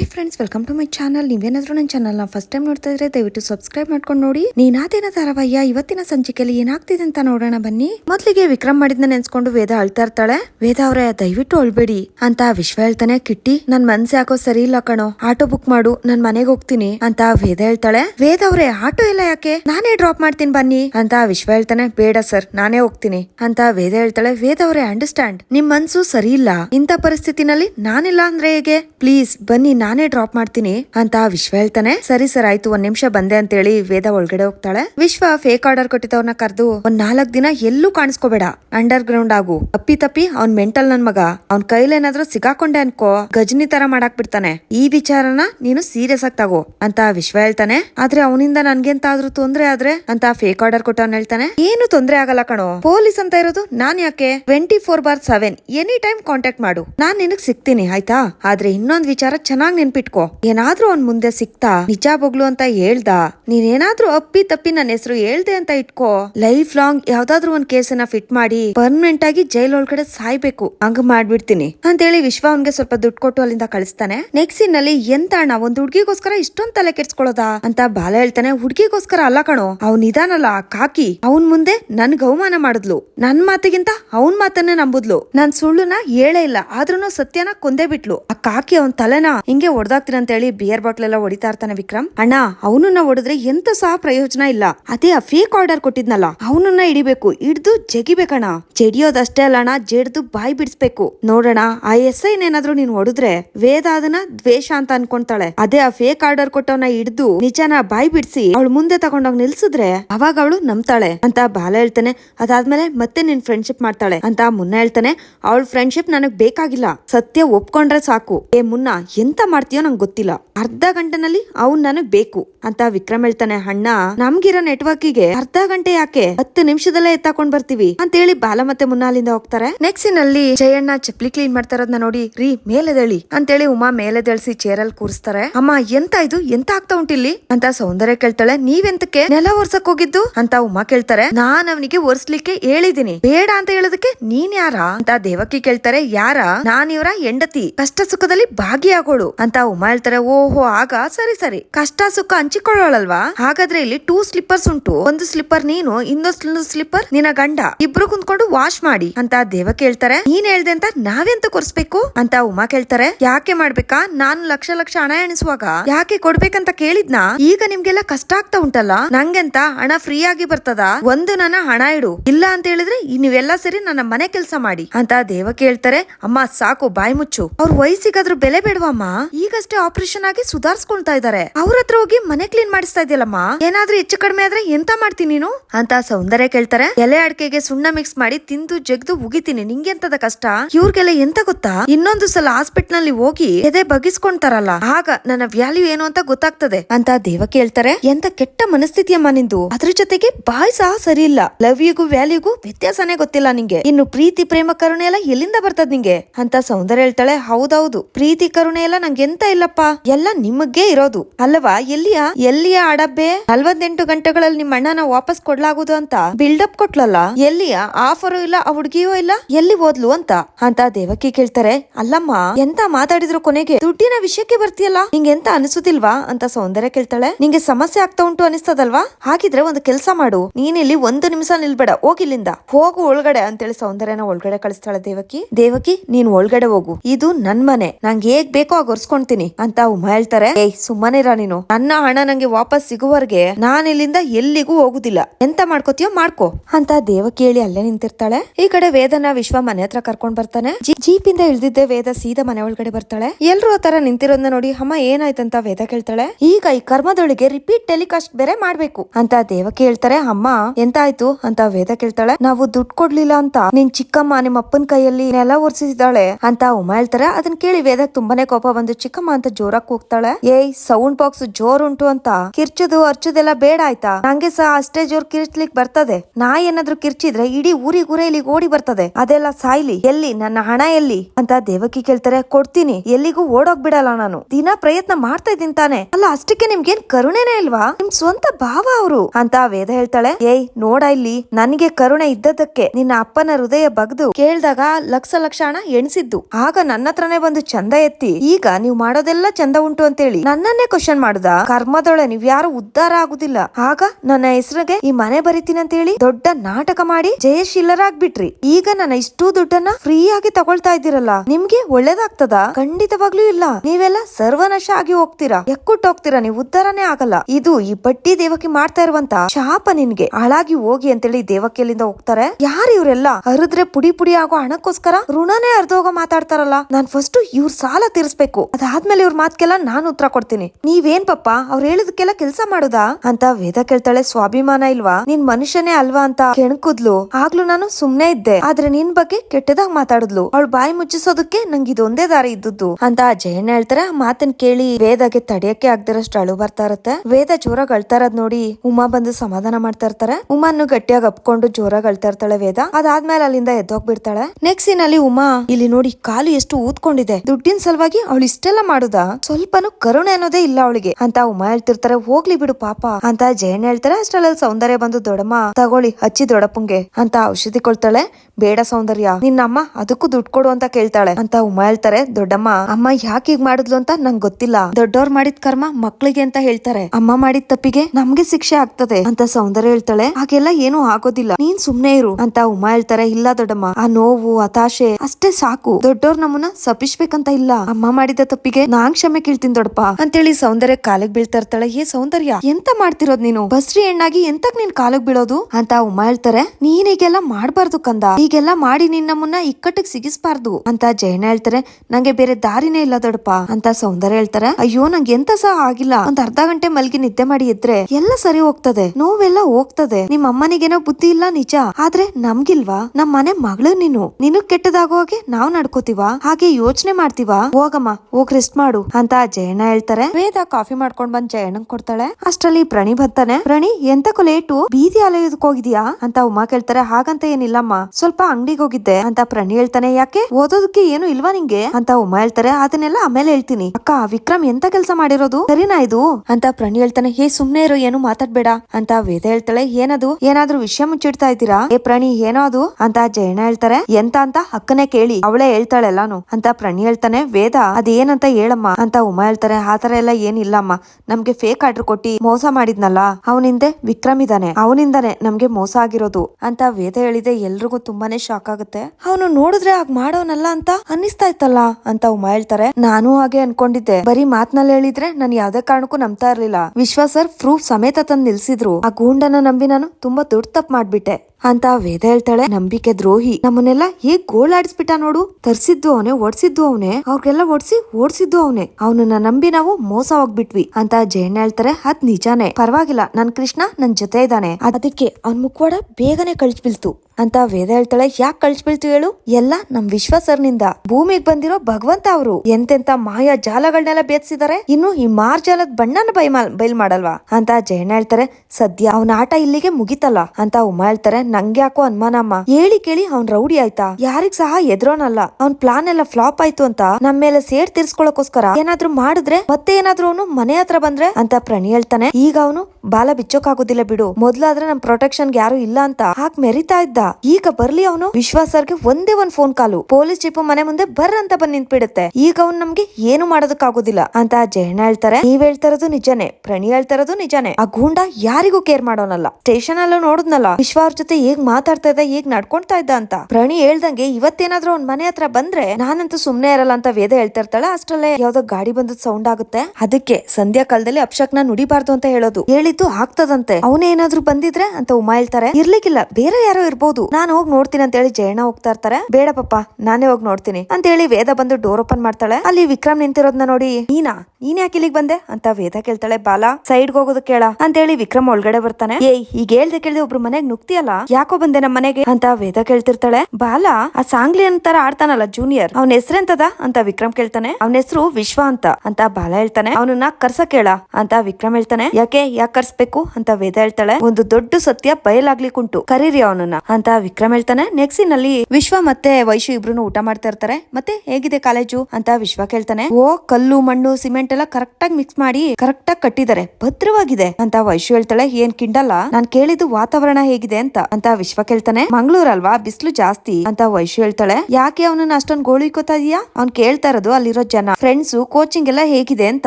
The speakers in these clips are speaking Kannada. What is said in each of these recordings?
って friends welcome to my channel ನೀವೇನಾದ್ರೂ ನನ್ನ ಚಾನಲ್ ಫಸ್ಟ್ ಟೈಮ್ ನೋಡ್ತಾ ಇದ್ರೆ ದಯವಿಟ್ಟು ಸಬ್ಸ್ಕ್ರೈಬ್ ಮಾಡ್ಕೊಂಡು ನೋಡಿ. ನೀನಾದೇನ ಧಾರಾವಾಹಿಯ ಇವತ್ತಿನ ಸಂಚಿಕೆಯಲ್ಲಿ ಏನಾಗ್ತಿದೆ ಅಂತ ನೋಡೋಣ ಬನ್ನಿ. ಮೊದ್ಲಿಗೆ ವಿಕ್ರಮ್ ಮಾಡಿದ್ನ ನೆನ್ಸ್ಕೊಂಡು ವೇದ ಅಳ್ತಾ ಇರ್ತಾಳೆ. ವೇದ ಅವರೇ, ದಯವಿಟ್ಟು ಅಳ್ಬೇಡಿ. ಅಂತ ವಿಶ್ವ ಹೇಳ್ತಾನೆ, ಕಿಟ್ಟಿ, ನನ್ ಮನ್ಸ್ ಯಾಕೋ ಸರಿ ಇಲ್ಲ ಕಣೋ. ಆಟೋ ಬುಕ್ ಮಾಡು, ನನ್ ಮನೆಗೆ ಹೋಗ್ತೀನಿ. ಅಂತ ವೇದ ಹೇಳ್ತಾಳೆ. ವೇದ ಅವರೇ, ಆಟೋ ಇಲ್ಲ ಯಾಕೆ? ನಾನೇ ಡ್ರಾಪ್ ಮಾಡ್ತೀನಿ ಬನ್ನಿ. ಅಂತ ವಿಶ್ವ ಹೇಳ್ತಾನೆ, ಬೇಡ ಸರ್, ನಾನೇ ಹೋಗ್ತೀನಿ. ಅಂತ ವೇದ ಹೇಳ್ತಾಳೆ. ವೇದ ಅವರೇ, ಅಂಡರ್ಸ್ಟ್ಯಾಂಡ್, ನಿಮ್ ಮನ್ಸು ಸರಿ ಇಲ್ಲ. ಇಂಥ ಪರಿಸ್ಥಿತಿನಲ್ಲಿ ನಾನಿಲ್ಲ ಅಂದ್ರೆ ಹೇಗೆ? ಪ್ಲೀಸ್ ಬನ್ನಿ, ನಾನೇ ಡ್ರಾಪ್ ಮಾಡ್ತೀನಿ ಅಂತ ವಿಶ್ವ ಹೇಳ್ತಾನೆ. ಸರಿ ಸರ್, ಆಯ್ತು, ಒಂದ್ ನಿಮಿಷ ಬಂದೆ ಅಂತ ಹೇಳಿ ವೇದ ಒಳಗಡೆ ಹೋಗ್ತಾಳೆ. ವಿಶ್ವ ಫೇಕ್ ಆರ್ಡರ್ ಕೊಟ್ಟಿದ್ದವ್ರನ್ನ ಕರೆದು ಒಂದ್ ನಾಲ್ಕ್ ದಿನ ಎಲ್ಲೂ ಕಾಣಿಸ್ಕೋಬೇಡ. ಅಂಡರ್ ಗ್ರೌಂಡ್ ಆಗು. ಅಪ್ಪಿ ತಪ್ಪಿ ಅವ್ನ್ ಮೆಂಟಲ್ ನನ್ ಮಗ. ಅವ್ನ್ ಕೈಲೇನಾದ್ರೂ ಸಿಗಾಕೊಂಡೆ ಅನ್ಕೋ. ಗಜನಿ ತರ ಮಾಡಾಕ್ ಬಿಡ್ತಾನೆ ಈ ವಿಚಾರನ ನೀನು ಸೀರಿಯಸ್ ಆಗಿ ತಗೋ ಅಂತ ವಿಶ್ವ ಹೇಳ್ತಾನೆ. ಆದ್ರೆ ಅವನಿಂದ ನನ್ಗೆಂತಾದ್ರೂ ತೊಂದ್ರೆ ಆದ್ರೆ ಅಂತ ಫೇಕ್ ಆರ್ಡರ್ ಕೊಟ್ಟವ್ನ ಹೇಳ್ತಾನೆ. ಏನು ತೊಂದ್ರೆ ಆಗಲ್ಲ ಕಣೋ. ಪೊಲೀಸ್ ಅಂತ ಇರೋದು ನಾನ್ ಯಾಕೆ? Twenty four bar seven any time contact ಮಾಡು. ನಾನ್ ನಿನಗ್ ಸಿಗ್ತೀನಿ, ಆಯ್ತಾ? ಆದ್ರೆ ಇನ್ನೊಂದ್ ವಿಚಾರ ಚೆನ್ನಾಗ್ ನೆನ್ಪಿಟ್ಕೋ ಏನಾದ್ರೂ ಅವ್ನ್ ಮುಂದೆ ಸಿಕ್ತಾ ನಿಜ ಬೊಗ್ಲು ಅಂತ ಹೇಳ್ದ. ನೀನೇನಾದ್ರೂ ಅಪ್ಪಿ ತಪ್ಪಿ ನನ್ನ ಹೆಸರು ಹೇಳ್ದೆ ಅಂತ ಇಟ್ಕೋ. ಲೈಫ್ ಲಾಂಗ್ ಯಾವ್ದಾದ್ರು ಒಂದ್ ಕೇಸನ್ನ ಫಿಟ್ ಮಾಡಿ ಪರ್ಮನೆಂಟ್ ಆಗಿ ಜೈಲ್ ಒಳಗಡೆ ಸಾಯ್ಬೇಕು. ಹಂಗ ಮಾಡ್ಬಿಡ್ತೀನಿ. ಅಂತೇಳಿ ವಿಶ್ವ ಅವನ್ಗೆ ಸ್ವಲ್ಪ ದುಡ್ಡು ಕೊಟ್ಟು ಅಲ್ಲಿಂದ ಕಳಿಸ್ತಾನೆ. ನೆಕ್ಸ್ಟ್ ಸೀನ್ನಲ್ಲಿ ಎಂತ ಅಣ್ಣ ಒಂದ್ ಹುಡ್ಗಿಗೋಸ್ಕರ ಇಷ್ಟೊಂದ್ ತಲೆ ಕೆಡ್ಸ್ಕೊಳೋದ ಅಂತ ಬಾಲ ಹೇಳ್ತಾನೆ. ಹುಡ್ಗಿಗೋಸ್ಕರ ಅಲ್ಲ ಕಣೋ, ಅವ್ನ್ ಇದಾನಲ್ಲ ಕಾಕಿ. ಅವನ್ ಮುಂದೆ ನನ್ ಗೌಮಾನ ಮಾಡಿದ್ಲು. ನನ್ ಮಾತಿಗಿಂತ ಅವನ್ ಮಾತನ್ನೇ ನಂಬುದ್ಲು. ನಾನ್ ಸುಳ್ಳುನ ಹೇಳೇ ಇಲ್ಲ. ಆದ್ರೂನು ಸತ್ಯನ ಕೊಂದೇ ಬಿಟ್ಲು. ಆ ಕಾಕಿ ಅವನ್ ತಲೆನ ಹಿಂಗೆ ಹೊಡೆದಾಕ್ತೀನಿ ಅಂತ ಹೇಳಿ ಬಿಯರ್ ಬಾಟ್ಲ್ ಎಲ್ಲ ಹೊಡಿತಾ ಇರ್ತಾನೆ ವಿಕ್ರಮ್. ಅಣ್ಣ, ಅವನನ್ನ ಹೊಡೆದ್ರೆ ಎಂತ ಸಹ ಪ್ರಯೋಜನ ಇಲ್ಲ. ಅದೇ ಆ ಫೇಕ್ ಆರ್ಡರ್ ಕೊಟ್ಟಿದ್ನಲ್ಲ, ಅವನನ್ನ ಹಿಡಿಬೇಕು, ಹಿಡ್ದು ಜಗಿಬೇಕಣ್ಣ. ಜಡಿಯೋದಷ್ಟೇ ಅಲ್ಲಣ್ಣ ಜಡ್ದು ಬಾಯಿ ಬಿಡಿಸ್ಬೇಕು. ನೋಡೋಣ ಆ ಎಸ್ ಐನೇನಾದ್ರೂ ನೀನ್ ಹೊಡೆದ್ರೆ ವೇದ ಅದನ್ನ ದ್ವೇಷ ಅಂತ ಅನ್ಕೊಂತಾಳೆ. ಅದೇ ಆ ಫೇಕ್ ಆರ್ಡರ್ ಕೊಟ್ಟವನ ಹಿಡ್ದು ನಿಜನ ಬಾಯಿ ಬಿಡಿಸಿ ಅವಳು ಮುಂದೆ ತಗೊಂಡೋಗ್ ನಿಲ್ಸಿದ್ರೆ ಅವಾಗ ಅವಳು ನಂಬ್ತಾಳೆ ಅಂತ ಬಾಲ ಹೇಳ್ತಾನೆ. ಅದಾದ್ಮೇಲೆ ಮತ್ತೆ ನಿನ್ ಫ್ರೆಂಡ್ಶಿಪ್ ಮಾಡ್ತಾಳೆ ಅಂತ ಮುನ್ನ ಹೇಳ್ತಾನೆ. ಅವಳ ಫ್ರೆಂಡ್ಶಿಪ್ ನನಗ್ ಬೇಕಾಗಿಲ್ಲ. ಸತ್ಯ ಒಪ್ಕೊಂಡ್ರೆ ಸಾಕು. ಏ ಮುನ್ನ, ಎಂತ ಮಾಡ್ತೀಯೋ ನಂಗೆ ಗೊತ್ತಿಲ್ಲ. ಅರ್ಧ ಗಂಟೆನಲ್ಲಿ ಅವ್ನ್ ನನಗ್ ಬೇಕು ಅಂತ ವಿಕ್ರಮ್ ಹೇಳ್ತಾನೆ. ಅಣ್ಣ, ನಮ್ಗಿರೋ ನೆಟ್ವರ್ಕಿಗೆ ಅರ್ಧ ಗಂಟೆ ಯಾಕೆ? ಹತ್ತು ನಿಮಿಷದಲ್ಲೇ ಎತ್ತಾಕೊಂಡ್ ಬರ್ತೀವಿ ಅಂತ ಹೇಳಿ ಬಾಲ ಮತ್ತೆ ಮುನ್ನಾಲಿಂದ ಹೋಗ್ತಾರೆ. ನೆಕ್ಸ್ಟ್ನಲ್ಲಿ ಜಯಣ್ಣ ಚಪ್ಲಿ ಕ್ಲೀನ್ ಮಾಡ್ತಾ ಇರೋದ್ನ ನೋಡಿ, ರೀ, ಮೇಲೆದೇಳಿ ಅಂತೇಳಿ ಉಮಾ ಮೇಲೆದೇಳ್ಸಿ ಚೇರಲ್ಲಿ ಕೂರಿಸ್ತಾರೆ. ಅಮ್ಮ, ಎಂತ ಇದು? ಎಂತ ಆಗ್ತಾ ಉಂಟಿಲ್ಲಿ ಅಂತ ಸೌಂದರ್ಯ ಕೇಳ್ತಾಳೆ. ನೀವೆಂತಕ್ಕೆ ನೆಲ ಒರ್ಸಕ್ ಹೋಗಿದ್ದು? ಅಂತ ಉಮಾ ಕೇಳ್ತಾರೆ. ನಾನ್ ಅವನಿಗೆ ಒರ್ಸ್ಲಿಕ್ಕೆ ಹೇಳಿದೀನಿ. ಬೇಡ ಅಂತ ಹೇಳೋದಕ್ಕೆ ನೀನ್ ಯಾರ? ಅಂತ ದೇವಕಿ ಕೇಳ್ತಾರೆ. ಯಾರ? ನಾನ್ ಇವರ ಹೆಂಡತಿ. ಕಷ್ಟ ಸುಖದಲ್ಲಿ ಭಾಗಿಯಾಗೋಳು ಅಂತ ಉಮಾ ಹೇಳ್ತಾರೆ ಓಹೋ, ಆಗ ಸರಿ ಸರಿ. ಕಷ್ಟ ಸುಖ ಹಂಚಿಕೊಳ್ಳೋಳಲ್ವಾ? ಹಾಗಾದ್ರೆ ಇಲ್ಲಿ ಟೂ ಸ್ಲಿಪ್ಪರ್ಸ್ ಉಂಟು. ಒಂದು ಸ್ಲಿಪ್ಪರ್ ನೀನು, ಇನ್ನೊಂದು ಸ್ಲಿಪ್ಪರ್ ನಿನ್ನ ಗಂಡ. ಇಬ್ರು ಕುಂತ್ಕೊಂಡು ವಾಶ್ ಮಾಡಿ. ಅಂತ ದೇವ ಕೇಳ್ತಾರೆ. ನೀನ್ ಹೇಳ್ದೆ ಅಂತ ನಾವೆಂತ ಕೊರ್ಸ್ಬೇಕು? ಅಂತ ಉಮಾ ಕೇಳ್ತಾರೆ. ಯಾಕೆ ಮಾಡ್ಬೇಕಾ? ನಾನು ಲಕ್ಷ ಲಕ್ಷ ಹಣ ಎಣಿಸುವಾಗ. ಯಾಕೆ ಕೊಡ್ಬೇಕಂತ ಕೇಳಿದ್ನಾ? ಈಗ ನಿಮ್ಗೆಲ್ಲ ಕಷ್ಟ ಆಗ್ತಾ ಉಂಟಲ್ಲ? ನಂಗೆಂತ ಹಣ ಫ್ರೀ ಆಗಿ ಬರ್ತದ? ಒಂದು ನನ್ನ ಹಣ ಇಡು. ಇಲ್ಲ ಅಂತ ಹೇಳಿದ್ರೆ ನೀವೆಲ್ಲ ಸರಿ ನನ್ನ ಮನೆ ಕೆಲಸ ಮಾಡಿ. ಅಂತ ದೇವ ಕೇಳ್ತಾರೆ. ಅಮ್ಮ, ಸಾಕು, ಬಾಯಿ ಮುಚ್ಚು. ಅವ್ರ ವಯಸ್ಸಿಗಾದ್ರೂ ಬೆಲೆ ಬೇಡವಮ್ಮ ಈಗಷ್ಟೇ ಆಪರೇಷನ್ ಆಗಿ ಸುಧಾರಿಸ್ಕೊಳ್ತಾ ಇದ್ದಾರೆ. ಅವ್ರ ಹತ್ರ ಹೋಗಿ ಮನೆ ಕ್ಲೀನ್ ಮಾಡಿಸ್ತಾ ಇದೆಯಲ್ಲಮ್ಮ? ಏನಾದ್ರೂ ಹೆಚ್ಚು ಕಡಿಮೆ ಆದ್ರೆ ಎಂತ ಮಾಡ್ತೀನಿ ನೀನು? ಅಂತ ಸೌಂದರ್ಯ ಕೇಳ್ತಾರೆ. ಎಲೆ ಅಡಿಕೆಗೆ ಸುಣ್ಣ ಮಿಕ್ಸ್ ಮಾಡಿ ತಿಂದು ಜಗ್ದು ಉಗಿತೀನಿ. ನಿಂಗೆಂತದ ಕಷ್ಟ? ಇವ್ರಿಗೆಲ್ಲ ಎಂತ ಗೊತ್ತಾ? ಇನ್ನೊಂದು ಸಲ ಹಾಸ್ಪಿಟಲ್ನಲ್ಲಿ ಹೋಗಿ ಎದೆ ಬಗ್ಗಿಸ್ಕೊಂತಾರಲ್ಲ. ಆಗ ನನ್ನ ವ್ಯಾಲ್ಯೂ ಏನು ಅಂತ ಗೊತ್ತಾಗ್ತದೆ ಅಂತ ದೇವ ಕೇಳ್ತಾರೆ. ಎಂತ ಕೆಟ್ಟ ಮನಸ್ಥಿತಿಯಮ್ಮ ನಿಂದು? ಅದ್ರ ಜೊತೆಗೆ ಬಾಯ್ ಸಹ ಸರಿ ಇಲ್ಲ ಲವ್ ಯುಗೂ ವ್ಯಾಲ್ಯೂಗೂ ವ್ಯತ್ಯಾಸನೇ ಗೊತ್ತಿಲ್ಲ ನಿಂಗೆ. ಇನ್ನು ಪ್ರೀತಿ, ಪ್ರೇಮ, ಕರುಣೆ ಎಲ್ಲ ಎಲ್ಲಿಂದ ಬರ್ತದ ನಿಂಗೆ? ಅಂತ ಸೌಂದರ್ಯ ಹೇಳ್ತಾಳೆ. ಹೌದೌದು. ಪ್ರೀತಿ, ಕರುಣೆ ಎಲ್ಲ ನಂಗೆ ಎಂತ ಇಲ್ಲಪ್ಪ? ಎಲ್ಲ ನಿಮಗೆ ಇರೋದು. ಅಲ್ವಾ ಎಲ್ಲಿಯ? ಎಲ್ಲಿಯ ಅಡಬ್ಬೆ? ನಲ್ವತ್ತೆಂಟು ಗಂಟೆಗಳಲ್ಲಿ ನಿಮ್ಮ ಅಣ್ಣನ ವಾಪಸ್ ಕೊಡ್ಲಾಗುದು ಅಂತ? ಬಿಲ್ಡಪ್ ಕೊಟ್ಲಲ್ಲ? ಎಲ್ಲಿಯ? ಆಫರು ಇಲ್ಲ, ಆ ಹುಡುಗಿಯೂ ಇಲ್ಲ? ಎಲ್ಲಿ ಓದ್ಲು ಅಂತ? ಅಂತ ದೇವಕಿ ಕೇಳ್ತಾರೆ. ಅಲ್ಲಮ್ಮ, ಎಂತ ಮಾತಾಡಿದ್ರು ಕೊನೆಗೆ? ದುಡ್ಡಿನ ವಿಷಯಕ್ಕೆ ಬರ್ತೀಯಲ್ಲ? ನಿಂಗೆ ಎಂತ ಅನಿಸುದಿಲ್ವಾ? ಅಂತ ಸೌಂದರ್ಯ ಕೇಳ್ತಾಳೆ. ನಿಂಗೆ ಸಮಸ್ಯೆ ಆಗ್ತಾ ಉಂಟು ಅನಿಸ್ತದಲ್ವಾ? ಹಾಗಿದ್ರೆ ಒಂದು ಕೆಲಸ ಮಾಡು. ನೀನಿಲ್ಲಿ ಒಂದು ನಿಮಿಷ ನಿಲ್ಬೇಡ. ಹೋಗಿಲ್ಲಿಂದ ಹೋಗು ಒಳಗಡೆ ಅಂತೇಳಿ ಸೌಂದರ್ಯನ ಒಳಗಡೆ ಕಳಿಸ್ತಾಳೆ ದೇವಕಿ. ದೇವಕಿ, ನೀನ್ ಒಳಗಡೆ ಹೋಗು. ಇದು ನನ್ ಮನೆ. ನಂಗೆ ಹೇಗ್ ಬೇಕೋ ಆಗ ಒರ್ಸ್ಕೊಂತೀನಿ ಅಂತ ಉಮಾ ಹೇಳ್ತಾರೆ, ಏಯ್ ಸುಮ್ಮನಿರ ನೀನು. ನನ್ನ ಹಣ ನಂಗೆ ವಾಪಸ್ ಸಿಗುವವರೆಗೆ ನಾನ್ ಇಲ್ಲಿಂದ ಎಲ್ಲಿಗೂ ಹೋಗುದಿಲ್ಲ. ಎಂತ ಮಾಡ್ಕೋತೀಯೋ ಮಾಡ್ಕೋ. ಅಂತ ದೇವ ಕೇಳಿ ಅಲ್ಲೇ ನಿಂತಿರ್ತಾಳೆ. ಈ ಕಡೆ ವೇದನ ವಿಶ್ವ ಮನೆ ಹತ್ರ ಕರ್ಕೊಂಡ್ ಬರ್ತಾನೆ. ಜೀಪ್ ಜೀಪಿಂದ ಇಳ್ದಿದ್ದೆ ವೇದ ಸೀದಾ ಮನೆ ಒಳಗಡೆ ಬರ್ತಾಳೆ. ಎಲ್ರು ಆ ತರ ನಿಂತಿರೋದನ್ನ ನೋಡಿ ಅಮ್ಮ ಏನಾಯ್ತಂತ ವೇದ ಕೇಳ್ತಾಳೆ. ಈಗ ಈ ಕರ್ಮದೊಳಗೆ ರಿಪೀಟ್ ಟೆಲಿಕಾಸ್ಟ್ ಬೇರೆ ಮಾಡ್ಬೇಕು ಅಂತ ದೇವ ಕೇಳ್ತಾರೆ. ಅಮ್ಮ ಎಂತ ಆಯ್ತು ಅಂತ ವೇದ ಕೇಳ್ತಾಳೆ. ನಾವು ದುಡ್ಡು ಕೊಡ್ಲಿಲ್ಲ ಅಂತ. ನಿನ್ ಚಿಕ್ಕಮ್ಮ ನಿಮ್ಮ ಅಪ್ಪನ ಕೈಯಲ್ಲಿ ನೆಲ ಒರ್ಸಿದಾಳೆ ಅಂತ ಉಮಾ ಹೇಳ್ತಾರೆ. ಅದನ್ನ ಕೇಳಿ ವೇದಕ್ ತುಂಬಾನೇ ಕೋಪ ಬಂದು ಚಿಕ್ಕಮ್ಮ ಅಂತ ಜೋರಾಗಿ ಕೂಗ್ತಾಳೆ? ಏಯ್ ಸೌಂಡ್ ಬಾಕ್ಸ್ ಜೋರ್ ಉಂಟು ಅಂತ. ಕಿರ್ಚುದು, ಅರ್ಚುದೆಲ್ಲ ಬೇಡ ಆಯ್ತಾ? ನಂಗೆ ಸಹ ಅಷ್ಟೇ ಜೋರ್ ಕಿರ್ಚ್ಲಿಕ್ ಬರ್ತದೆ. ನಾ ಏನಾದ್ರು ಕಿರ್ಚಿದ್ರೆ ಇಡೀ ಗುರೆ ಇಲ್ಲಿ ಓಡಿ ಬರ್ತದೆ. ಅದೆಲ್ಲ ಸಾಯ್ಲಿ, ಎಲ್ಲಿ? ನನ್ನ ಹಣ ಎಲ್ಲಿ? ಅಂತ ದೇವಕಿ ಕೇಳ್ತಾರೆ, ಕೊಡ್ತೀನಿ. ಎಲ್ಲಿಗೂ ಓಡೋಗ್ ಬಿಡಲ್ಲ ನಾನು. ದಿನ ಪ್ರಯತ್ನ ಮಾಡ್ತಾ ಇದ್ದೀನಿ ತಾನೆ. ಅಲ್ಲ, ಅಷ್ಟಕ್ಕೆ ನಿಮ್ಗೇನ್ ಕರುಣೆನೇ ಇಲ್ವಾ? ನಿಮ್ ಸ್ವಂತ ಭಾವ ಅವರು. ಅಂತ ವೇದ ಹೇಳ್ತಾಳೆ, ಏಯ್, ನೋಡ ಇಲ್ಲಿ, ನನಗೆ ಕರುಣೆ ಇದ್ದದಕ್ಕೆ ನಿನ್ನ ಅಪ್ಪನ ಹೃದಯ ಬಗ್ದು ಕೇಳ್ದಾಗ ಲಕ್ಷ ಲಕ್ಷ ಹಣ ಎಣಿಸಿದ್ದು. ಆಗ ನನ್ನ ಹತ್ರನೇ ಬಂದು ಚಂದ ಎತ್ತಿ. ಈಗ ನೀವು ಮಾಡೋದೆಲ್ಲ ಚಂದ ಉಂಟು ಅಂತೇಳಿ ನನ್ನನ್ನೇ ಕ್ವಶನ್ ಮಾಡ್ದ? ಕರ್ಮದೊಳೆ ನೀವ್ ಯಾರು ಉದ್ಧಾರ ಆಗುದಿಲ್ಲ. ಆಗ ನನ್ನ ಹೆಸರಿಗೆ ಈ ಮನೆ ಬರಿತೀನಿ ಅಂತ ಹೇಳಿ ದೊಡ್ಡ ನಾಟಕ ಮಾಡಿ ಜಯಶೀಲರಾಗ್ಬಿಟ್ರಿ. ಈಗ ನನ್ನ ಇಷ್ಟು ದುಡ್ಡನ್ನ ಫ್ರೀ ಆಗಿ ತಗೊಳ್ತಾ ಇದ್ದೀರಲ್ಲ. ನಿಮ್ಗೆ ಒಳ್ಳೇದಾಗ್ತದ? ಖಂಡಿತವಾಗ್ಲೂ ಇಲ್ಲ. ನೀವೆಲ್ಲ ಸರ್ವನಾಶ ಆಗಿ ಹೋಗ್ತೀರಾ? ಎಕ್ಕುಟ್ಟು ಹೋಗ್ತೀರಾ? ನೀವು ಉದ್ಧಾರನೇ ಆಗಲ್ಲ. ಇದು ಈ ಬಟ್ಟಿ ದೇವಕಿ ಮಾಡ್ತಾ ಇರುವಂತ ಶಾಪ ನಿನ್ಗೆ. ಹಾಳಾಗಿ ಹೋಗಿ ಅಂತೇಳಿ ದೇವಕಿಯಲ್ಲಿಂದ ಹೋಗ್ತಾರೆ. ಯಾರು ಇವ್ರೆಲ್ಲ? ಹರಿದ್ರೆ ಪುಡಿ ಪುಡಿ ಆಗೋ ಹಣಕ್ಕೋಸ್ಕರ ಋಣನೇ ಅರ್ಧೋಗ ಮಾತಾಡ್ತಾರಲ್ಲ. ನಾನ್ ಫಸ್ಟ್ ಇವ್ರ ಸಾಲ ತೀರಿಸ್ಬೇಕು. ಅದಾದ್ಮೇಲೆ ಇವ್ರ ಮಾತ್ಕೆಲ್ಲ ನಾನು ಉತ್ತರ ಕೊಡ್ತೀನಿ. ನೀವೇನ್ ಪಪ್ಪ? ಅವ್ರು ಹೇಳಿದಕ್ಕೆಲ್ಲ ಕೆಲಸ ಮಾಡುದಾ? ಅಂತ ವೇದ ಕೇಳ್ತಾಳೆ, ಸ್ವಾಭಿಮಾನ ಇಲ್ವಾ? ನಿನ್ ಮನುಷ್ಯನೇ ಅಲ್ವಾ ಅಂತ ಕೆಣಕುದ್ಲು. ಆಗ್ಲೂ ನಾನು ಸುಮ್ನೆ ಇದ್ದೆ. ಆದ್ರೆ ನಿನ್ ಬಗ್ಗೆ ಕೆಟ್ಟದಾಗ ಮಾತಾಡಿದ್ಲು. ಅವಳು ಬಾಯಿ ಮುಚ್ಚಿಸೋದಕ್ಕೆ ನಂಗೆ ಇದೊಂದೇ ದಾರಿ ಇದ್ದದ್ದು. ಅಂತ ಜಯಣ್ಣ ಹೇಳ್ತಾರೆ. ಆ ಮಾತನ್ ಕೇಳಿ ವೇದಗೆ ತಡೆಯಕ್ಕೆ ಆಗ್ದಿರಷ್ಟು ಅಳು ಬರ್ತಾ ಇರತ್ತೆ. ವೇದ ಜೋರ ಅಳ್ತಾ ಇರೋದ್ ನೋಡಿ ಉಮಾ ಬಂದು ಸಮಾಧಾನ ಮಾಡ್ತಾ ಇರ್ತಾರೆ. ಉಮಾನು ಗಟ್ಟಿಯಾಗಿ ಅಪ್ಕೊಂಡು ಜೋರ ಗಳ್ತಾ ಇರ್ತಾಳೆ ವೇದ. ಅದಾದ್ಮೇಲೆ ಅಲ್ಲಿಂದ ಎದ್ದೋಗ್ಬಿಡ್ತಾಳೆ. ನೆಕ್ಸ್ಟ್ ಸೀನ್ ಅಲ್ಲಿ ಉಮಾ, ಇಲ್ಲಿ ನೋಡಿ ಕಾಲು ಎಷ್ಟು ಊದ್ಕೊಂಡಿದೆ. ದುಡ್ಡಿನ ಸಲುವಾಗಿ ಅವಳು ಇಷ್ಟೆಲ್ಲ ಮಾಡುದ? ಸ್ವಲ್ಪನು ಕರುಣೆ ಅನ್ನೋದೇ ಇಲ್ಲ ಅವಳಿಗೆ. ಅಂತ ಉಮಾ ಹೇಳ್ತಿರ್ತಾರೆ, ಹೋಗ್ಲಿ ಬಿಡು ಪಾಪ. ಅಂತ ಜಯಣ್ಣ ಹೇಳ್ತಾರೆ, ಅಷ್ಟ್ರಲ್ಲಿ ಸೌಂದರ್ಯ ಬಂದು, ದೊಡಮ್ಮ, ತಗೊಳ್ಳಿ ಹಚ್ಚಿ ದೊಡಪ್ಪಂಗೆ ಅಂತ ಔಷಧಿ ಕೊಳ್ತಾಳೆ ಬೇಡ ಸೌಂದರ್ಯ, ನಿನ್ನಮ್ಮ ಅದಕ್ಕೂ ದುಡ್ಡು ಕೊಡು ಅಂತ ಕೇಳ್ತಾಳೆ ಅಂತ ಉಮಾ ಹೇಳ್ತಾರೆ. ದೊಡ್ಡಮ್ಮ, ಅಮ್ಮ ಯಾಕೆ ಹೀಗ್ ಮಾಡಿದ್ಲು ಅಂತ ನಂಗೆ ಗೊತ್ತಿಲ್ಲ. ದೊಡ್ಡವ್ರು ಮಾಡಿದ ಕರ್ಮ ಮಕ್ಳಿಗೆ ಅಂತ ಹೇಳ್ತಾರೆ. ಅಮ್ಮ ಮಾಡಿದ ತಪ್ಪಿಗೆ ನಮ್ಗೆ ಶಿಕ್ಷೆ ಆಗ್ತದೆ ಅಂತ ಸೌಂದರ್ಯ ಹೇಳ್ತಾಳೆ. ಹಾಗೆಲ್ಲ ಏನು ಆಗೋದಿಲ್ಲ. ನೀನ್ ಸುಮ್ನೆ ಇರು ಅಂತ ಉಮಾ ಹೇಳ್ತಾರೆ. ಇಲ್ಲ ದೊಡ್ಡಮ್ಮ, ಆ ನೋವು ಹತಾಶೆ ಅಷ್ಟೇ ಸಾಕು. ದೊಡ್ಡವ್ರು ನಮ್ಮನ್ನ ಸಪಿಸ್ಬೇಕಂತ ಇಲ್ಲ. ಅಮ್ಮ ಮಾಡಿದ ತಪ್ಪಿಗೆ ನಾನ್ ಕ್ಷಮೆ ಕೇಳ್ತೀನಿ ದೊಡ್ಡಪ್ಪ ಅಂತೇಳಿ ಸೌಂದರ್ಯ ಕಾಲಿಗೆ ಬೀಳ್ತಾ ಇರ್ತಾಳೆ ಏ ಸೌಂದರ್ಯ, ಎಂತ ಮಾಡ್ತಿರೋದ್ ನೀನು? ಬಸ್ರಿ ಹೆಣ್ಣಾಗಿ ಎಂತಕ್ ನೀನ್ ಕಾಲಿಗೆ ಬೀಳೋದು? ಅಂತ ಉಮ್ಮ ಹೇಳ್ತಾರೆ. ನೀನ್ ಹೀಗೆಲ್ಲ ಮಾಡ್ಬಾರ್ದು ಕಂದ. ಹೀಗೆಲ್ಲ ಮಾಡಿ ನೀನ್ ನಮ್ಮನ್ನ ಇಕ್ಕಟ್ಟಿಗೆ ಸಿಗಿಸ್ಬಾರ್ದು ಅಂತ ಜಯಣ್ಣ ಹೇಳ್ತಾರೆ. ನಂಗೆ ಬೇರೆ ದಾರಿನೇ ಇಲ್ಲ ದೊಡ್ಡಪ್ಪ ಅಂತ ಸೌಂದರ್ಯ ಹೇಳ್ತಾರೆ. ಅಯ್ಯೋ, ನಂಗೆ ಎಂತ ಸಹ ಆಗಿಲ್ಲ. ಒಂದ್ ಅರ್ಧ ಗಂಟೆ ಮಲ್ಗಿ ನಿದ್ದೆ ಮಾಡಿ ಇದ್ರೆ ಎಲ್ಲ ಸರಿ ಹೋಗ್ತದೆ. ನೋವೆಲ್ಲ ಹೋಗ್ತದೆ. ನಿಮ್ ಅಮ್ಮನಿಗೇನೋ ಬುದ್ಧಿ ಇಲ್ಲ ನಿಜ. ಆದ್ರೆ ನಮ್ಗಿಲ್ವಾ? ನಮ್ ಮನೆ ಮಗಳು ನೀನು. ನಿನಗ್ ಕೆಟ್ಟದಾಗೋ ಹಾಗೆ ನಾವ್ ನಡ್ಕೋತೀವ? ಹಾಗೆ ಯೋಚನೆ ಮಾಡ್ತೀವ? ಹೋಗಮ್ಮ ಹೋಗ್ ರೆಸ್ಟ್ ಮಾಡು ಅಂತ ಜಯಣ್ಣ ಹೇಳ್ತಾರೆ. ವೇದ ಕಾಫಿ ಮಾಡ್ಕೊಂಡ್ ಬಂದ್ ಜಯಣ್ಣಂಗ್ ಕೊಡ್ತಾಳೆ. ಅಷ್ಟ್ರಲ್ಲಿ ಪ್ರಣಿ ಬರ್ತಾನೆ. ಪ್ರಣಿ ಎಂತಕ್ಕೂ ಲೇಟು ಬೀದಿ ಅಲೆಯೋದಕ್ ಹೋಗಿದ್ಯಾ? ಅಂತ ಉಮಾ ಕೇಳ್ತಾರೆ. ಹಾಗಂತ ಏನಿಲ್ಲಮ್ಮ. ಸ್ವಲ್ಪ ಅಂಗಡಿಗೆ ಹೋಗಿದ್ದೆ. ಅಂತ ಪ್ರಣಿ ಹೇಳ್ತಾನೆ. ಯಾಕೆ? ಓದೋದಕ್ಕೆ ಏನು ಇಲ್ವಾ ನಿಂಗೆ? ಅಂತ ಉಮಾ ಹೇಳ್ತಾರೆ. ಅದನ್ನೆಲ್ಲ ಆಮೇಲೆ ಹೇಳ್ತೀನಿ. ಅಕ್ಕ, ವಿಕ್ರಮ್ ಎಂತ ಕೆಲಸ ಮಾಡಿರೋದು? ಸರಿನಾ ಇದು? ಅಂತ ಪ್ರಣಿ ಹೇಳ್ತಾನೆ. ಹೇ, ಸುಮ್ನೆ ಇರೋ. ಏನು ಮಾತಾಡ್ಬೇಡ. ಅಂತ ವೇದ ಹೇಳ್ತಾಳೆ. ಏನದು? ಏನಾದ್ರೂ ವಿಷಯ ಮುಚ್ಚಿಡ್ತಾ ಇದ್ದೀರಾ? ಏ, ಪ್ರಣಿ, ಏನೋ ಅದು? ಅಂತ ಜಯಣ್ಣ ಹೇಳ್ತಾರೆ. ಎಂತ ಅಂತ ಅಕ್ಕನೇ ಕೇಳಿ. ಅವಳೇ ಹೇಳ್ತಾಳೆ ಎಲ್ಲಾನು. ಅಂತ ಪ್ರಣಿ ಹೇಳ್ತಾನೆ. ವೇದ, ಅದೇನಂತ ಹೇಳಮ್ಮ. ಅಂತ ಉಮಾ ಹೇಳ್ತಾರೆ. ಆತರ ಎಲ್ಲ ಏನಿಲ್ಲಮ್ಮ. ನಮ್ಗೆ ಫೇಕ್ ಆರ್ಡರ್ ಕೊಟ್ಟಿ ಮೋಸ ಮಾಡಿದ್ನಲ್ಲ, ಅವನಿಂದೆ ವಿಕ್ರಮ್ ಇದಾನೆ. ಅವನಿಂದಾನೆ ನಮ್ಗೆ ಮೋಸ ಆಗಿರೋದು ಅಂತ ವೇದ ಹೇಳಿದೆ ಎಲ್ರಿಗೂ ತುಂಬಾನೇ ಶಾಕ್ ಆಗುತ್ತೆ. ಅವನು ನೋಡಿದ್ರೆ ಆಗ ಮಾಡೋನಲ್ಲ ಅಂತ ಅನ್ನಿಸ್ತಾ ಇತ್ತಲ್ಲ ಅಂತ ಉಮಾ ಹೇಳ್ತಾರೆ. ನಾನು ಹಾಗೆ ಅನ್ಕೊಂಡಿದ್ದೆ. ಬರೀ ಮಾತ್ನಲ್ಲಿ ಹೇಳಿದ್ರೆ ನಾನು ಯಾವ್ದೇ ಕಾರಣಕ್ಕೂ ನಂಬ್ತಾ ಇರ್ಲಿಲ್ಲ. ವಿಶ್ವ ಸರ್ ಪ್ರೂಫ್ ಸಮೇತ ತಂದು ನಿಲ್ಸಿದ್ರು. ಆ ಗೂಂಡನ ನಂಬಿ ನಾನು ತುಂಬಾ ದೊಡ್ಡ ತಪ್ಪು ಮಾಡ್ಬಿಟ್ಟೆ ಅಂತ ವೇದ ಹೇಳ್ತಾಳೆ. ನಂಬಿಕೆ ದ್ರೋಹಿ. ನಮ್ಮನ್ನೆಲ್ಲ ಹೇಗ್ ಗೋಳಾಡಿಸ್ಬಿಟ್ಟ ನೋಡು. ತರ್ಸಿದ್ದು ಅವನೇ, ಓಡ್ಸಿದ್ದು ಅವನೇ. ಅವ್ರಿಗೆಲ್ಲ ಓಡ್ಸಿ ಓಡ್ಸಿದ್ದು ಅವನೇ. ಅವನನ್ನ ನಂಬಿ ನಾವು ಮೋಸ ಹೋಗ್ಬಿಟ್ವಿ ಅಂತ ಜಯಣ್ಣ ಹೇಳ್ತಾರೆ. ಅದ್ ನಿಜಾನೇ. ಪರವಾಗಿಲ್ಲ. ನನ್ ಕೃಷ್ಣ ನನ್ ಜೊತೆ ಇದ್ದಾನೆ. ಅದಕ್ಕೆ ಅವನ್ ಮುಖವಾಡ ಬೇಗನೆ ಕಳ್ಸ್ಬಿಲ್ತು ಅಂತ ವೇದ ಹೇಳ್ತಾಳೆ. ಯಾಕೆ ಕಳ್ಸ್ಬಿಳ್ತು ಹೇಳು? ಎಲ್ಲ ನಮ್ ವಿಶ್ವ ಸರ್ನಿಂದ ಭೂಮಿಗ್ ಬಂದಿರೋ ಭಗವಂತ ಅವರು. ಎಂತೆಂತ ಮಾಯಾ ಜಾಲಗಳನ್ನೆಲ್ಲ ಬೇದಿಸಿದಾರೆ ಇನ್ನು ಈ ಮಾರ್ಜಾಲದ ಬಣ್ಣನ ಬೈ ಬೈಲ್ ಮಾಡಲ್ವಾ? ಅಂತ ಜಯಣ್ಣ ಹೇಳ್ತಾರೆ. ಸದ್ಯ ಅವನ ಆಟ ಇಲ್ಲಿಗೆ ಮುಗಿತಲ್ಲ ಅಂತ ಉಮಾ ಹೇಳ್ತಾರೆ. ನಂಗೆ ಯಾಕೋ ಅನುಮಾನ ಅಮ್ಮ. ಹೇಳಿ ಕೇಳಿ ಅವ್ನ್ ರೌಡಿ ಆಯ್ತಾ? ಯಾರಿಗ್ ಸಹ ಎದ್ರೋನಲ್ಲ ಅವ್ನ್ ಪ್ಲಾನ್ ಎಲ್ಲ ಫ್ಲಾಪ್ ಆಯ್ತು ಅಂತ ನಮ್ಮ ಮೇಲೆ ಸೇಡ್ ತೀರ್ಸ್ಕೊಳಕೋಸ್ಕರ ಏನಾದ್ರೂ ಮಾಡಿದ್ರೆ ಮತ್ತೆ ಏನಾದ್ರೂ ಅವನು ಮನೆ ಹತ್ರ ಬಂದ್ರೆ ಅಂತ ಪ್ರಣಿ ಹೇಳ್ತಾನೆ. ಈಗ ಅವನು ಬಾಲ ಬಿಚ್ಚೋಕಾಗೋದಿಲ್ಲ ಬಿಡು. ಮೊದ್ಲಾದ್ರೆ ನಮ್ ಪ್ರೊಟೆಕ್ಷನ್ ಯಾರು ಇಲ್ಲ ಅಂತ ಹಾಕ್ ಮೆರಿತಾ ಇದ್ದ. ಈಗ ಬರ್ಲಿ ಅವನು. ವಿಶ್ವಾಸರ್ಗೆ ಒಂದೇ ಒಂದ್ ಫೋನ್ ಕಾಲು. ಪೊಲೀಸ್ ಜೀಪ್ ಮನೆ ಮುಂದೆ ಬರ್ ಅಂತ ಬಂದ್ ನಿಂತ್ಬಿಡುತ್ತೆ. ಈಗ ಅವ್ನ್ ನಮ್ಗೆ ಏನು ಮಾಡೋದಕ್ಕಾಗೋದಿಲ್ಲ ಅಂತ ಜಯಣ್ಣ ಹೇಳ್ತಾರೆ. ನೀವ್ ಹೇಳ್ತಾ ಇರೋದು ನಿಜಾನೇ. ಪ್ರಣಿ ಹೇಳ್ತಾ ಇರೋದು ನಿಜಾನೇ. ಆ ಗೂಂಡ ಯಾರಿಗೂ ಕೇರ್ ಮಾಡೋನಲ್ಲ. ಸ್ಟೇಷನ್ ಅಲ್ಲೂ ನೋಡಿದ್ನಲ್ಲ. ವಿಶ್ವ ಅವ್ರ ಜೊತೆ ಹೇಗ್ ಮಾತಾಡ್ತಾ ಇದ್ದ, ಹೇಗ್ ನಡ್ಕೊಂತಾ ಇದ್ದ ಅಂತ. ಪ್ರಣಿ ಹೇಳ್ದಂಗೆ ಇವತ್ತೇನಾದ್ರೂ ಅವ್ನ್ ಮನೆ ಹತ್ರ ಬಂದ್ರೆ ನಾನಂತೂ ಸುಮ್ನೆ ಇರಲ್ಲ ಅಂತ ವೇದ ಹೇಳ್ತಾ ಇರ್ತಾಳೆ ಅಷ್ಟರಲ್ಲೇ ಯಾವ್ದೋ ಗಾಡಿ ಬಂದದ್ ಸೌಂಡ್ ಆಗುತ್ತೆ. ಅದಕ್ಕೆ ಸಂಧ್ಯಾ ಕಾಲದಲ್ಲಿ ಅಪ್ಶಕ್ನ ನುಡಿಬಾರ್ದು ಅಂತ ಹೇಳೋದು. ಹೇಳಿದ್ದು ಆಗ್ತದಂತೆ. ಅವನೇನಾದ್ರೂ ಬಂದಿದ್ರೆ ಅಂತ ಉಮಾ ಹೇಳ್ತಾರೆ. ಇರ್ಲಿಕ್ಕಿಲ್ಲ. ಬೇರೆ ಯಾರೋ ಇರ್ಬೋದು. ನಾನು ಹೋಗಿ ನೋಡ್ತೀನಿ ಅಂತ ಹೇಳಿ ಜಯಣ್ಣ ಹೋಗ್ತಾ ಇರ್ತಾರೆ. ಬೇಡ ಪಪ್ಪ, ನಾನೇ ಹೋಗಿ ನೋಡ್ತೀನಿ. ಅಂತ ಹೇಳಿ ವೇದ ಬಂದು ಡೋರ್ ಓಪನ್ ಮಾಡ್ತಾಳೆ. ಅಲ್ಲಿ ವಿಕ್ರಮ್ ನಿಂತಿರೋದ್ನ ನೋಡಿ, ನೀನಾ? ನೀನ್ ಯಾಕೆ ಇಲ್ಲಿಗೆ ಬಂದೆ? ಅಂತ ವೇದ ಕೇಳ್ತಾಳೆ, ಬಾಲ ಸೈಡ್ ಹೋಗೋದು ಕೇಳ. ಅಂತ ಹೇಳಿ ವಿಕ್ರಮ್ ಒಳಗಡೆ ಬರ್ತಾನೆ. ಏಯ್ ಈಗ ಹೇಳ್ದೆ ಕೇಳ್ದೆ ಒಬ್ರು ಮನೆಗ್ ನುಗ್ತಿಯಲ್ಲ? ಯಾಕೋ ಬಂದೆ ನಮ್ಮ ಮನೆಗೆ? ಅಂತ ವೇದ ಕೇಳ್ತಿರ್ತಾಳೆ. ಬಾಲ, ಆ ಸಾಂಗ್ಲಿ ಅಂತರ ಆಡ್ತಾನಲ್ಲ ಜೂನಿಯರ್, ಅವನ ಹೆಸರೆಂತದ ಅಂತ ವಿಕ್ರಮ್ ಕೇಳ್ತಾನೆ. ಅವನ ಹೆಸರು ವಿಶ್ವ ಅಂತ ಅಂತ ಬಾಲ ಹೇಳ್ತಾನೆ. ಅವನನ್ನ ಕರ್ಸ ಕೇಳ, ಅಂತ ವಿಕ್ರಮ್ ಹೇಳ್ತಾನೆ. ಯಾಕೆ ಯಾಕೆ ಕರ್ಸ್ಬೇಕು? ಅಂತ ವೇದ ಹೇಳ್ತಾಳೆ. ಒಂದು ದೊಡ್ಡ ಸತ್ಯ ಬಯಲಾಗ್ಲಿಕ್ಕುಂಟು, ಕರೀರಿ ಅವನನ್ನ, ಅಂತ ಅಂತ ವಿಕ್ರಮ್ ಹೇಳ್ತಾನೆ. ನೆಕ್ಸ್ಟ್ನಲ್ಲಿ ವಿಶ್ವ ಮತ್ತೆ ವೈಶು ಇಬ್ರು ಊಟ ಮಾಡ್ತಾ ಇರ್ತಾರೆ. ಮತ್ತೆ ಹೇಗಿದೆ ಕಾಲೇಜು ಅಂತ ವಿಶ್ವ ಕೇಳ್ತಾನೆ. ಓ, ಕಲ್ಲು, ಮಣ್ಣು ಸಿಮೆಂಟ್ ಎಲ್ಲ ಕರೆಕ್ಟ್ ಆಗಿ ಮಿಕ್ಸ್ ಮಾಡಿ ಕರೆಕ್ಟ್ ಆಗಿ ಕಟ್ಟಿದ್ದಾರೆ. ಭದ್ರವಾಗಿದೆ ಅಂತ ವೈಶು ಹೇಳ್ತಾಳೆ. ಏನ್ ಕಿಂಡಲ್ಲ? ನಾನ್ ಕೇಳಿದ್ದು ವಾತಾವರಣ ಹೇಗಿದೆ ಅಂತ ಅಂತ ವಿಶ್ವ ಕೇಳ್ತಾನೆ. ಮಂಗ್ಳೂರ್ ಅಲ್ವಾ? ಬಿಸಿಲು ಜಾಸ್ತಿ ಅಂತ ವೈಶು ಹೇಳ್ತಾಳೆ. ಯಾಕೆ ಅವನನ್ನ ಅಷ್ಟೊಂದು ಗೋಳಿಕೋತಾ ಇದೀಯಾ? ಅವ್ನ್ ಕೇಳ್ತಾ ಇರೋದು ಅಲ್ಲಿರೋ ಜನ. ಫ್ರೆಂಡ್ಸ್ ಕೋಚಿಂಗ್ ಎಲ್ಲ ಹೇಗಿದೆ ಅಂತ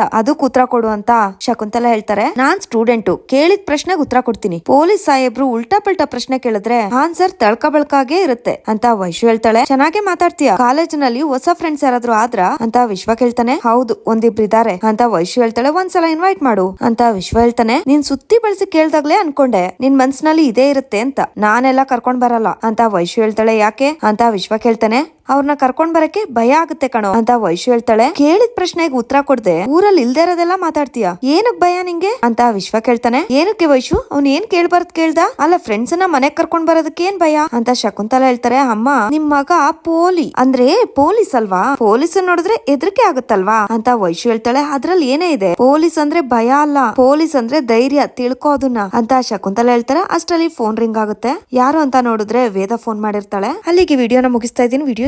ಅದಕ್ಕೆ ಉತ್ತರ ಕೊಡು ಅಂತ ಶಕುಂತಲ ಹೇಳ್ತಾರೆ. ನಾನ್ ಸ್ಟೂಡೆಂಟ್ ಕೇಳಿದ ಪ್ರಶ್ನೆಗೆ ಉತ್ತರ ಕೊಡ್ತೀನಿ. ಪೊಲೀಸ್ ಸಾಹೇಬ್ರು ಉಲ್ಟಾ ಪಲ್ಟಾ ಪ್ರಶ್ನೆ ಕೇಳಿದ್ರೆ ಆನ್ಸರ್ ತಳ್ಕ ಬಳ್ಕಾಗೆ ಇರುತ್ತೆ. ಅಂತ ವೈಶು ಹೇಳ್ತಾಳೆ. ಚೆನ್ನಾಗೆ ಮಾತಾಡ್ತೀಯ? ಕಾಲೇಜಿನಲ್ಲಿ ಹೊಸ ಫ್ರೆಂಡ್ಸ್ ಯಾರಾದ್ರೂ ಆದ್ರ? ಅಂತ ವಿಶ್ವ ಕೇಳ್ತಾನೆ. ಹೌದು ಒಂದಿಬ್ರು ಇದಾರೆ ಅಂತ ವೈಶು ಹೇಳ್ತಾಳೆ. ಒಂದ್ಸಲ ಇನ್ವೈಟ್ ಮಾಡು. ಅಂತ ವಿಶ್ವ ಹೇಳ್ತಾನೆ. ನೀನ್ ಸುತ್ತಿ ಬಳಸಿ ಕೇಳ್ದಾಗ್ಲೇ ಅನ್ಕೊಂಡೆ. ನಿನ್ ಮನ್ಸಿನಲ್ಲಿ ಇದೇ ಇರುತ್ತೆ ಅಂತ. ನಾನೆಲ್ಲ ಕರ್ಕೊಂಡ್ ಬರಲ್ಲ. ಅಂತ ವೈಶು ಹೇಳ್ತಾಳೆ. ಯಾಕೆ? ಅಂತ ವಿಶ್ವ ಕೇಳ್ತಾನೆ. ಅವ್ರನ್ನ ಕರ್ಕೊಂಡ್ ಬರಕ್ಕೆ ಭಯ ಆಗುತ್ತೆ ಕಣೋ ಅಂತ ವೈಶು ಹೇಳ್ತಾಳೆ. ಕೇಳಿದ ಪ್ರಶ್ನೆಗೆ ಉತ್ತರ ಕೊಡ್ದೆ, ಊರಲ್ಲಿ ಇಲ್ದೇ ಇರೋದೆಲ್ಲ ಮಾತಾಡ್ತೀಯ? ಏನಕ್ ಭಯ ನಿಂಗೆ? ಅಂತ ವಿಶ್ವ ಕೇಳ್ತಾನೆ. ಏನಕ್ಕೆ ವೈಶು? ಅವ್ನ್ ಏನ್ ಕೇಳ್ಬಾರ್ದ್ ಕೇಳ್ದ? ಅಲ್ಲ ಫ್ರೆಂಡ್ಸ್ನ ಮನೆಗ್ ಕರ್ಕೊಂಡ್ ಬರೋದಕ್ಕೆ ಏನ್ ಭಯ? ಅಂತ ಶಕುಂತಲ ಹೇಳ್ತಾರೆ. ಅಮ್ಮ, ನಿಮ್ ಮಗ ಪೋಲಿ, ಅಂದ್ರೆ ಪೊಲೀಸ್ ಅಲ್ವಾ? ಪೊಲೀಸ್ ನೋಡಿದ್ರೆ ಹೆದರಿಕೆ ಆಗುತ್ತಲ್ವಾ? ಅಂತ ವೈಶು ಹೇಳ್ತಾಳೆ. ಅದ್ರಲ್ಲಿ ಏನೇ ಇದೆ? ಪೊಲೀಸ್ ಅಂದ್ರೆ ಭಯ ಅಲ್ಲ. ಪೊಲೀಸ್ ಅಂದ್ರೆ ಧೈರ್ಯ, ತಿಳ್ಕೋ ಅದನ್ನ. ಅಂತ ಶಕುಂತಲ ಹೇಳ್ತಾರೆ. ಅಷ್ಟರಲ್ಲಿ ಫೋನ್ ರಿಂಗ್ ಆಗುತ್ತೆ. ಯಾರು ಅಂತ ನೋಡಿದ್ರೆ ವೇದ ಫೋನ್ ಮಾಡಿರ್ತಾಳೆ. ಅಲ್ಲಿಗೆ ವಿಡಿಯೋನ ಮುಗಿಸ್ತಾ ಇದ್ದೀನಿ. ವಿಡಿಯೋ